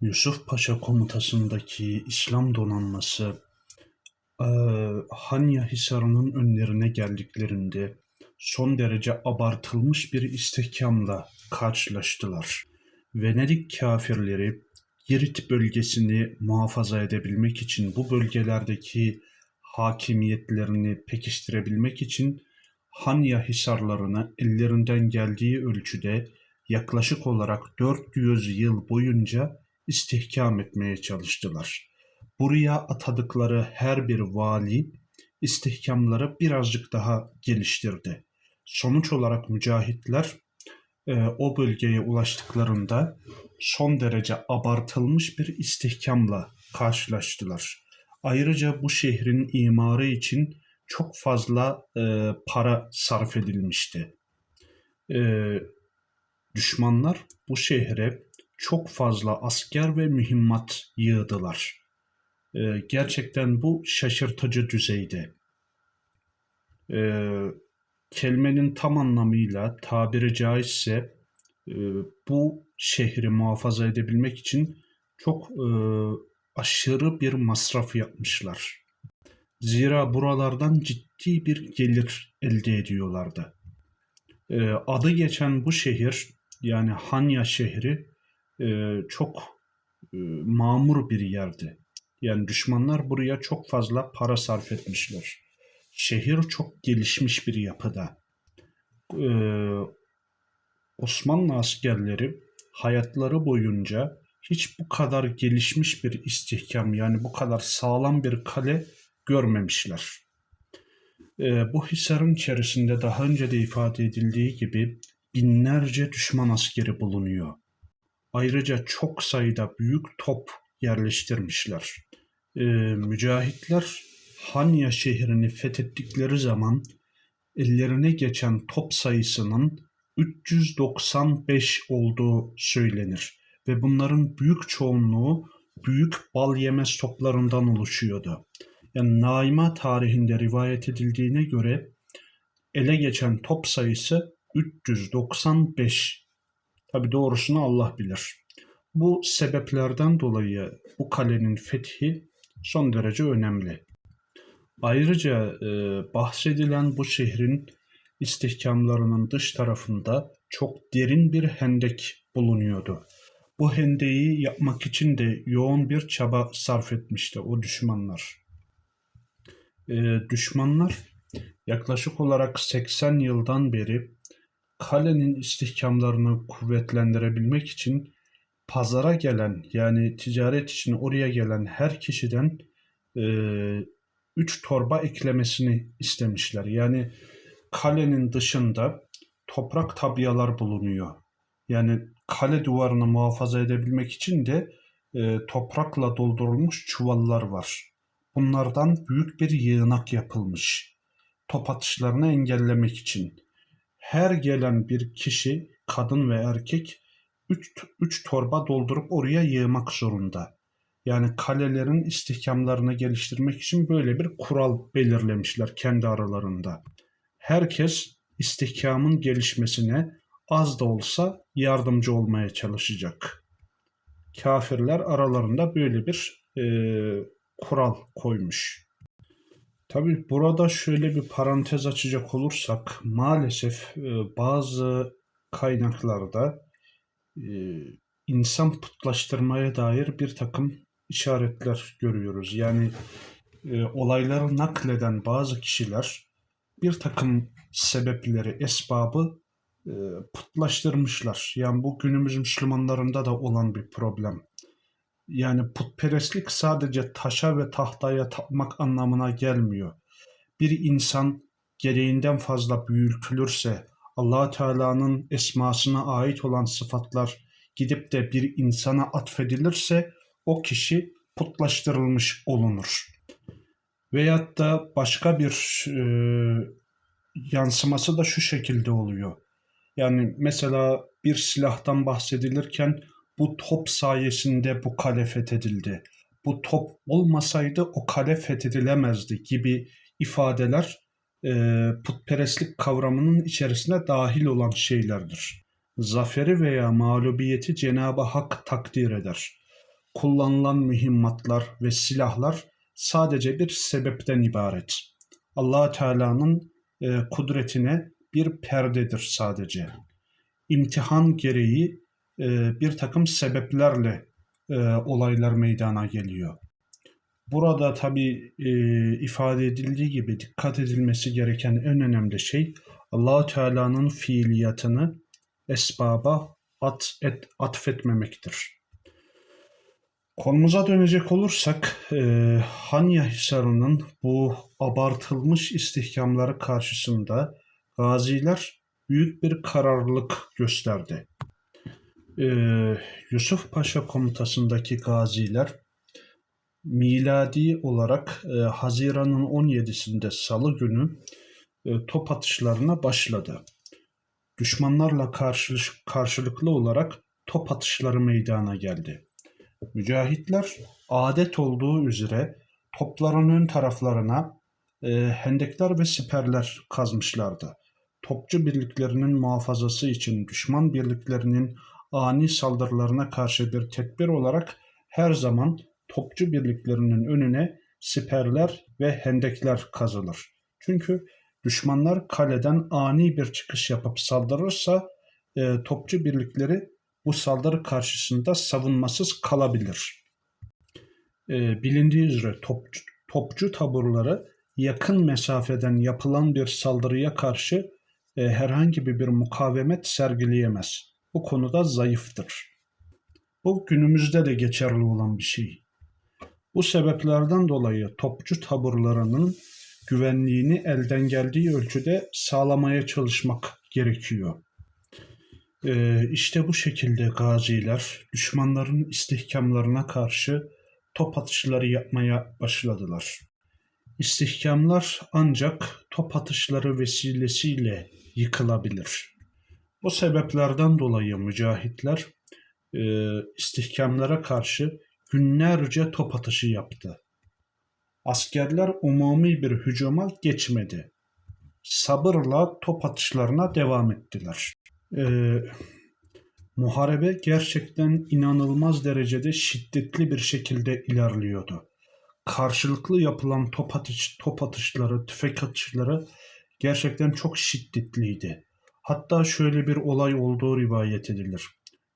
Yusuf Paşa komutasındaki İslam donanması Hanya Hisarı'nın önlerine geldiklerinde son derece abartılmış bir istihkamla karşılaştılar. Venedik kafirleri Girit bölgesini muhafaza edebilmek için bu bölgelerdeki hakimiyetlerini pekiştirebilmek için Hanya Hisarlarını ellerinden geldiği ölçüde yaklaşık olarak 400 yıl boyunca istihkam etmeye çalıştılar. Buraya atadıkları her bir vali istihkamları birazcık daha geliştirdi. Sonuç olarak mücahitler e, o bölgeye ulaştıklarında son derece abartılmış bir istihkamla karşılaştılar. Ayrıca bu şehrin imarı için çok fazla e, para sarf edilmişti. E, düşmanlar bu şehre çok fazla asker ve mühimmat yığdılar. E, gerçekten bu şaşırtıcı düzeyde. E, kelimenin tam anlamıyla tabiri caizse e, bu şehri muhafaza edebilmek için çok e, aşırı bir masraf yapmışlar. Zira buralardan ciddi bir gelir elde ediyorlardı. E, adı geçen bu şehir yani Hanya şehri e, çok e, mamur bir yerdi. Yani düşmanlar buraya çok fazla para sarf etmişler. Şehir çok gelişmiş bir yapıda. E, Osmanlı askerleri hayatları boyunca hiç bu kadar gelişmiş bir istihkam yani bu kadar sağlam bir kale görmemişler. Ee, bu hisarın içerisinde daha önce de ifade edildiği gibi binlerce düşman askeri bulunuyor. Ayrıca çok sayıda büyük top yerleştirmişler. Ee, mücahitler Hanya şehrini fethettikleri zaman ellerine geçen top sayısının 395 olduğu söylenir ve bunların büyük çoğunluğu büyük bal yemez toplarından oluşuyordu. Yani Naima tarihinde rivayet edildiğine göre ele geçen top sayısı 395. Tabi doğrusunu Allah bilir. Bu sebeplerden dolayı bu kalenin fethi son derece önemli. Ayrıca e, bahsedilen bu şehrin istihkamlarının dış tarafında çok derin bir hendek bulunuyordu. Bu hendeyi yapmak için de yoğun bir çaba sarf etmişti o düşmanlar. Ee, düşmanlar yaklaşık olarak 80 yıldan beri kalenin istihkamlarını kuvvetlendirebilmek için pazara gelen yani ticaret için oraya gelen her kişiden 3 e, torba eklemesini istemişler. Yani kalenin dışında toprak tabiyalar bulunuyor. Yani kale duvarını muhafaza edebilmek için de e, toprakla doldurulmuş çuvallar var. Bunlardan büyük bir yığınak yapılmış. Top atışlarını engellemek için. Her gelen bir kişi, kadın ve erkek 3 torba doldurup oraya yığmak zorunda. Yani kalelerin istihkamlarını geliştirmek için böyle bir kural belirlemişler kendi aralarında. Herkes istihkamın gelişmesine az da olsa yardımcı olmaya çalışacak. Kafirler aralarında böyle bir e, kural koymuş. Tabi burada şöyle bir parantez açacak olursak maalesef e, bazı kaynaklarda e, insan putlaştırmaya dair bir takım işaretler görüyoruz. Yani e, olayları nakleden bazı kişiler bir takım sebepleri, esbabı putlaştırmışlar. Yani bu günümüz Müslümanlarında da olan bir problem. Yani putperestlik sadece taşa ve tahtaya tapmak anlamına gelmiyor. Bir insan gereğinden fazla büyütülürse, allah Teala'nın esmasına ait olan sıfatlar gidip de bir insana atfedilirse o kişi putlaştırılmış olunur. Veyahut da başka bir e, yansıması da şu şekilde oluyor. Yani mesela bir silahtan bahsedilirken bu top sayesinde bu kale fethedildi. Bu top olmasaydı o kale fethedilemezdi gibi ifadeler e, putperestlik kavramının içerisine dahil olan şeylerdir. Zaferi veya mağlubiyeti Cenab-ı Hak takdir eder. kullanılan mühimmatlar ve silahlar sadece bir sebepten ibaret. allah Teala'nın e, kudretine bir perdedir sadece. İmtihan gereği e, bir takım sebeplerle e, olaylar meydana geliyor. Burada tabi e, ifade edildiği gibi dikkat edilmesi gereken en önemli şey allah Teala'nın fiiliyatını esbaba at, et, atfetmemektir. Konumuza dönecek olursak e, Hanya Hisarı'nın bu abartılmış istihkamları karşısında gaziler büyük bir kararlılık gösterdi. E, Yusuf Paşa komutasındaki gaziler miladi olarak e, Haziran'ın 17'sinde Salı günü e, top atışlarına başladı. Düşmanlarla karşı, karşılıklı olarak top atışları meydana geldi. Mücahitler adet olduğu üzere topların ön taraflarına e, hendekler ve siperler kazmışlardı. Topçu birliklerinin muhafazası için düşman birliklerinin ani saldırılarına karşı bir tedbir olarak her zaman topçu birliklerinin önüne siperler ve hendekler kazılır. Çünkü düşmanlar kaleden ani bir çıkış yapıp saldırırsa e, topçu birlikleri bu saldırı karşısında savunmasız kalabilir. E, bilindiği üzere topçu, topçu taburları yakın mesafeden yapılan bir saldırıya karşı e, herhangi bir mukavemet sergileyemez. Bu konuda zayıftır. Bu günümüzde de geçerli olan bir şey. Bu sebeplerden dolayı topçu taburlarının güvenliğini elden geldiği ölçüde sağlamaya çalışmak gerekiyor. Ee, işte bu şekilde gaziler düşmanların istihkamlarına karşı top atışları yapmaya başladılar. İstihkamlar ancak top atışları vesilesiyle yıkılabilir. Bu sebeplerden dolayı mücahitler e, istihkamlara karşı günlerce top atışı yaptı. Askerler umumi bir hücuma geçmedi. Sabırla top atışlarına devam ettiler. Ee, muharebe gerçekten inanılmaz derecede şiddetli bir şekilde ilerliyordu. Karşılıklı yapılan top, atış, top atışları, tüfek atışları gerçekten çok şiddetliydi. Hatta şöyle bir olay olduğu rivayet edilir.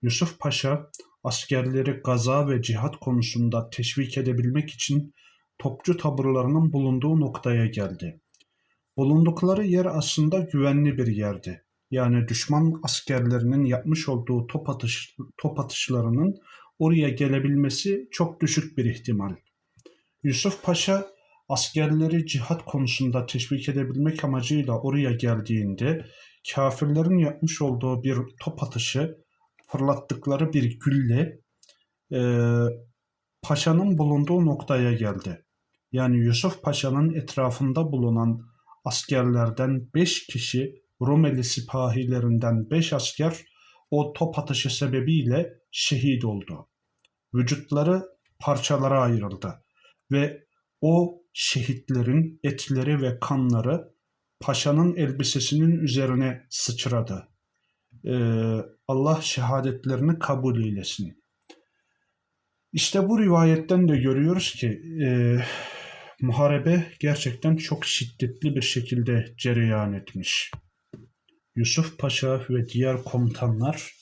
Yusuf Paşa askerleri gaza ve cihat konusunda teşvik edebilmek için topçu taburlarının bulunduğu noktaya geldi. Bulundukları yer aslında güvenli bir yerdi. Yani düşman askerlerinin yapmış olduğu top, atış, top atışlarının oraya gelebilmesi çok düşük bir ihtimal. Yusuf Paşa askerleri cihat konusunda teşvik edebilmek amacıyla oraya geldiğinde kafirlerin yapmış olduğu bir top atışı fırlattıkları bir gülle e, paşanın bulunduğu noktaya geldi. Yani Yusuf Paşa'nın etrafında bulunan askerlerden 5 kişi Rumeli sipahilerinden 5 asker o top atışı sebebiyle şehit oldu. Vücutları parçalara ayrıldı ve o şehitlerin etleri ve kanları paşanın elbisesinin üzerine sıçradı. Ee, Allah şehadetlerini kabul eylesin. İşte bu rivayetten de görüyoruz ki e, muharebe gerçekten çok şiddetli bir şekilde cereyan etmiş. Yusuf Paşa ve diğer komutanlar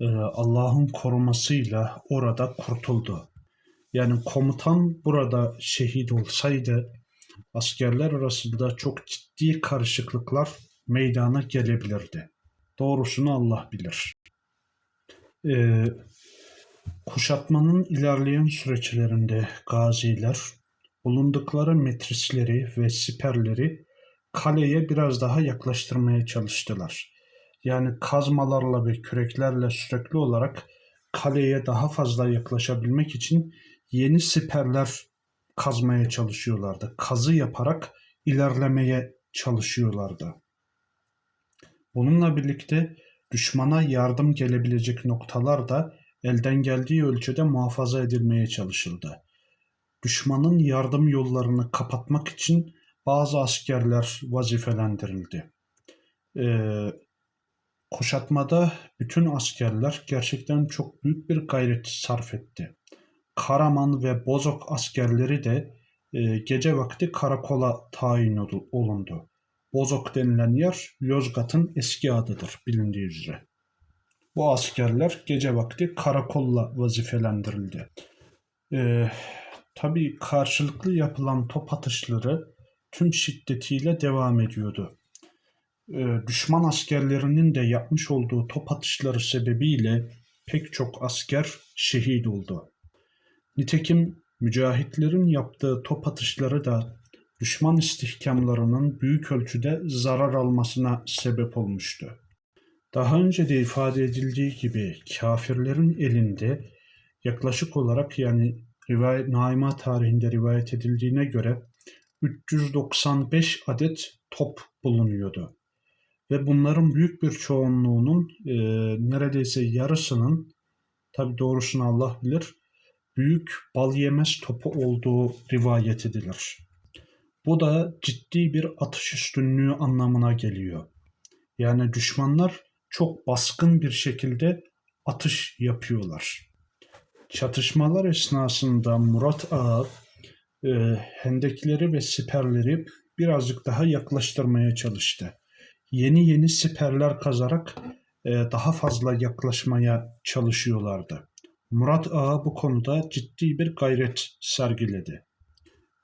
e, Allah'ın korumasıyla orada kurtuldu. Yani komutan burada şehit olsaydı askerler arasında çok ciddi karışıklıklar meydana gelebilirdi. Doğrusunu Allah bilir. Ee, kuşatmanın ilerleyen süreçlerinde gaziler bulundukları metrisleri ve siperleri kaleye biraz daha yaklaştırmaya çalıştılar. Yani kazmalarla ve küreklerle sürekli olarak kaleye daha fazla yaklaşabilmek için yeni siperler kazmaya çalışıyorlardı. Kazı yaparak ilerlemeye çalışıyorlardı. Bununla birlikte düşmana yardım gelebilecek noktalar da elden geldiği ölçüde muhafaza edilmeye çalışıldı. Düşmanın yardım yollarını kapatmak için bazı askerler vazifelendirildi. Ee, kuşatmada bütün askerler gerçekten çok büyük bir gayret sarf etti. Karaman ve Bozok askerleri de e, gece vakti karakola tayin olu- olundu. Bozok denilen yer Yozgat'ın eski adıdır bilindiği üzere. Bu askerler gece vakti karakolla vazifelendirildi. Ee, tabii karşılıklı yapılan top atışları tüm şiddetiyle devam ediyordu. Ee, düşman askerlerinin de yapmış olduğu top atışları sebebiyle pek çok asker şehit oldu. Nitekim mücahitlerin yaptığı top atışları da düşman istihkamlarının büyük ölçüde zarar almasına sebep olmuştu. Daha önce de ifade edildiği gibi kafirlerin elinde yaklaşık olarak yani rivayet, Naima tarihinde rivayet edildiğine göre 395 adet top bulunuyordu. Ve bunların büyük bir çoğunluğunun e, neredeyse yarısının tabi doğrusunu Allah bilir büyük bal yemez topu olduğu rivayet edilir. Bu da ciddi bir atış üstünlüğü anlamına geliyor. Yani düşmanlar çok baskın bir şekilde atış yapıyorlar. Çatışmalar esnasında Murat Ağa e, hendekleri ve siperleri birazcık daha yaklaştırmaya çalıştı. Yeni yeni siperler kazarak e, daha fazla yaklaşmaya çalışıyorlardı. Murat Ağa bu konuda ciddi bir gayret sergiledi.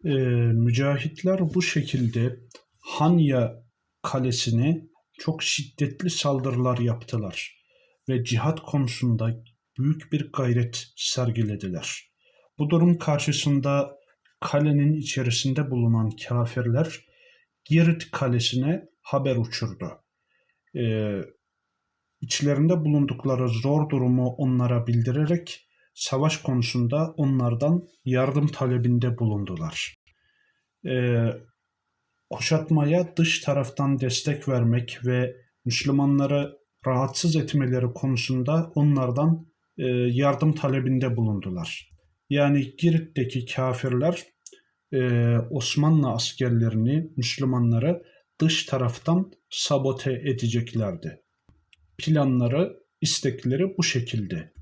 E, mücahitler bu şekilde Hanya kalesine çok şiddetli saldırılar yaptılar ve cihat konusunda büyük bir gayret sergilediler. Bu durum karşısında kalenin içerisinde bulunan kafirler Girit kalesine haber uçurdu. Ee, içlerinde bulundukları zor durumu onlara bildirerek savaş konusunda onlardan yardım talebinde bulundular. Ee, kuşatmaya dış taraftan destek vermek ve Müslümanları rahatsız etmeleri konusunda onlardan e, yardım talebinde bulundular. Yani Girit'teki kafirler e, Osmanlı askerlerini, Müslümanları dış taraftan sabote edeceklerdi. Planları, istekleri bu şekilde.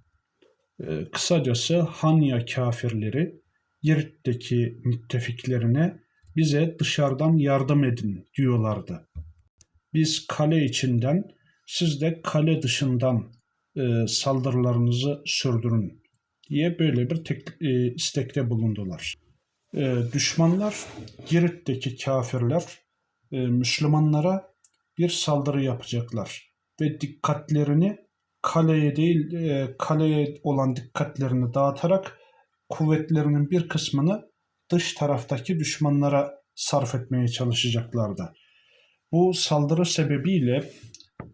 E, kısacası Hanya kafirleri Girit'teki müttefiklerine bize dışarıdan yardım edin diyorlardı. Biz kale içinden, siz de kale dışından e, saldırılarınızı sürdürün diye böyle bir tek, e, istekte bulundular. E, düşmanlar, Girit'teki kafirler e, Müslümanlara bir saldırı yapacaklar ve dikkatlerini kaleye değil e, kaleye olan dikkatlerini dağıtarak kuvvetlerinin bir kısmını dış taraftaki düşmanlara sarf etmeye çalışacaklardı. Bu saldırı sebebiyle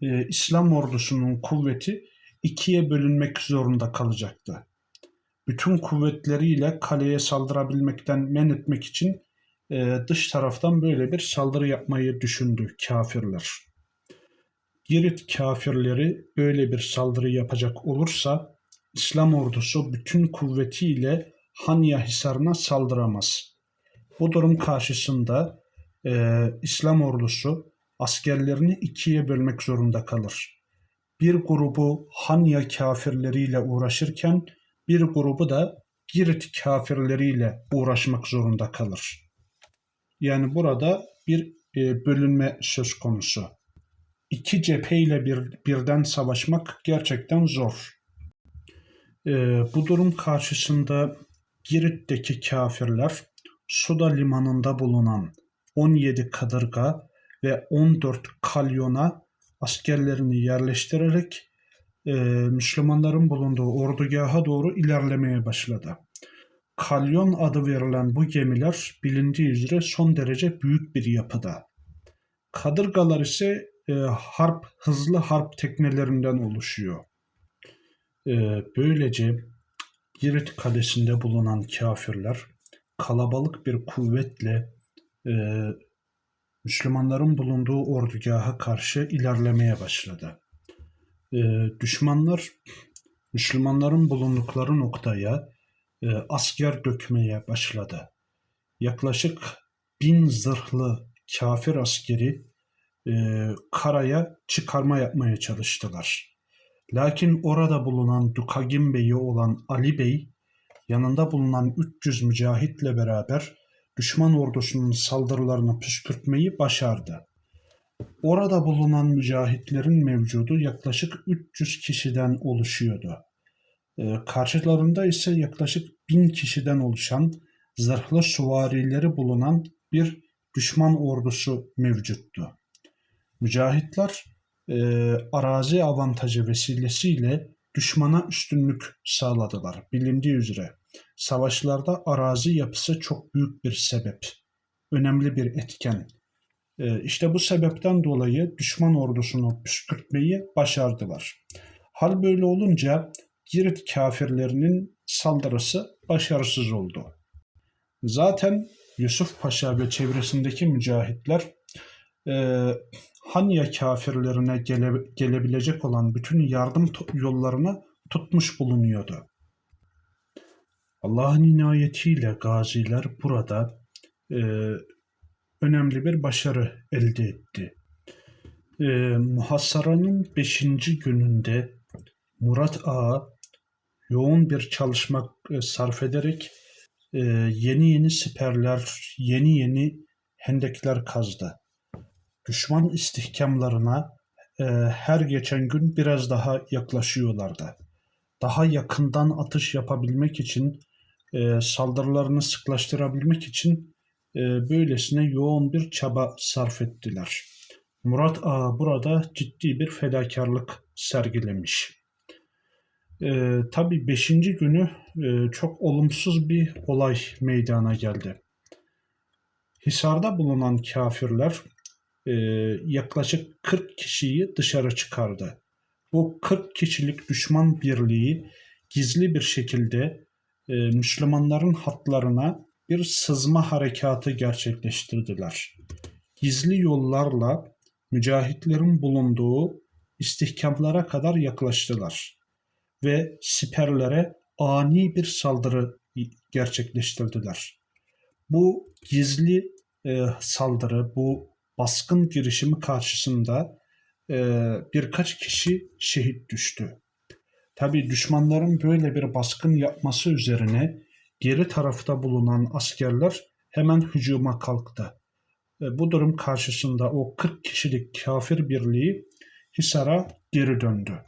e, İslam ordusunun kuvveti ikiye bölünmek zorunda kalacaktı. Bütün kuvvetleriyle kaleye saldırabilmekten men etmek için e, dış taraftan böyle bir saldırı yapmayı düşündü kafirler. Girit kafirleri böyle bir saldırı yapacak olursa İslam ordusu bütün kuvvetiyle Hanya Hisarı'na saldıramaz. Bu durum karşısında e, İslam ordusu askerlerini ikiye bölmek zorunda kalır. Bir grubu Hanya kafirleriyle uğraşırken bir grubu da Girit kafirleriyle uğraşmak zorunda kalır. Yani burada bir e, bölünme söz konusu. İki cepheyle bir, birden savaşmak gerçekten zor. E, bu durum karşısında Girit'teki kafirler Suda limanında bulunan 17 kadırga ve 14 kalyona askerlerini yerleştirerek e, Müslümanların bulunduğu ordugaha doğru ilerlemeye başladı. Kalyon adı verilen bu gemiler bilindiği üzere son derece büyük bir yapıda. Kadırgalar ise e, harp hızlı harp teknelerinden oluşuyor. E, böylece Girit kalesinde bulunan kafirler kalabalık bir kuvvetle e, Müslümanların bulunduğu ordugaha karşı ilerlemeye başladı. Ee, düşmanlar Müslümanların bulundukları noktaya e, asker dökmeye başladı. Yaklaşık bin zırhlı kafir askeri e, karaya çıkarma yapmaya çalıştılar. Lakin orada bulunan Dukagin Bey'i olan Ali Bey yanında bulunan 300 mücahitle beraber düşman ordusunun saldırılarını püskürtmeyi başardı. Orada bulunan mücahitlerin mevcudu yaklaşık 300 kişiden oluşuyordu. Ee, karşılarında ise yaklaşık 1000 kişiden oluşan zırhlı süvarileri bulunan bir düşman ordusu mevcuttu. Mücahitler e, arazi avantajı vesilesiyle düşmana üstünlük sağladılar. Bilindiği üzere savaşlarda arazi yapısı çok büyük bir sebep, önemli bir etken. E, işte bu sebepten dolayı düşman ordusunu püskürtmeyi başardılar. Hal böyle olunca Girit kafirlerinin saldırısı başarısız oldu. Zaten Yusuf Paşa ve çevresindeki mücahitler e, Hanya kafirlerine gele, gelebilecek olan bütün yardım yollarını tutmuş bulunuyordu. Allah'ın inayetiyle gaziler burada e, önemli bir başarı elde etti. E, muhassaranın 5. gününde Murat Ağa yoğun bir çalışma e, sarf ederek e, yeni yeni siperler, yeni yeni hendekler kazdı. Düşman istihkamlarına e, her geçen gün biraz daha yaklaşıyorlardı. Daha yakından atış yapabilmek için, e, saldırılarını sıklaştırabilmek için e, böylesine yoğun bir çaba sarf ettiler. Murat Ağa burada ciddi bir fedakarlık sergilemiş. E, tabii beşinci günü e, çok olumsuz bir olay meydana geldi. Hisarda bulunan kafirler e, yaklaşık 40 kişiyi dışarı çıkardı. Bu 40 kişilik düşman birliği gizli bir şekilde e, Müslümanların hatlarına bir sızma harekatı gerçekleştirdiler. Gizli yollarla mücahitlerin bulunduğu istihkamlara kadar yaklaştılar ve siperlere ani bir saldırı gerçekleştirdiler. Bu gizli e, saldırı, bu baskın girişimi karşısında e, birkaç kişi şehit düştü. Tabi düşmanların böyle bir baskın yapması üzerine geri tarafta bulunan askerler hemen hücuma kalktı. E, bu durum karşısında o 40 kişilik kafir birliği Hisar'a geri döndü.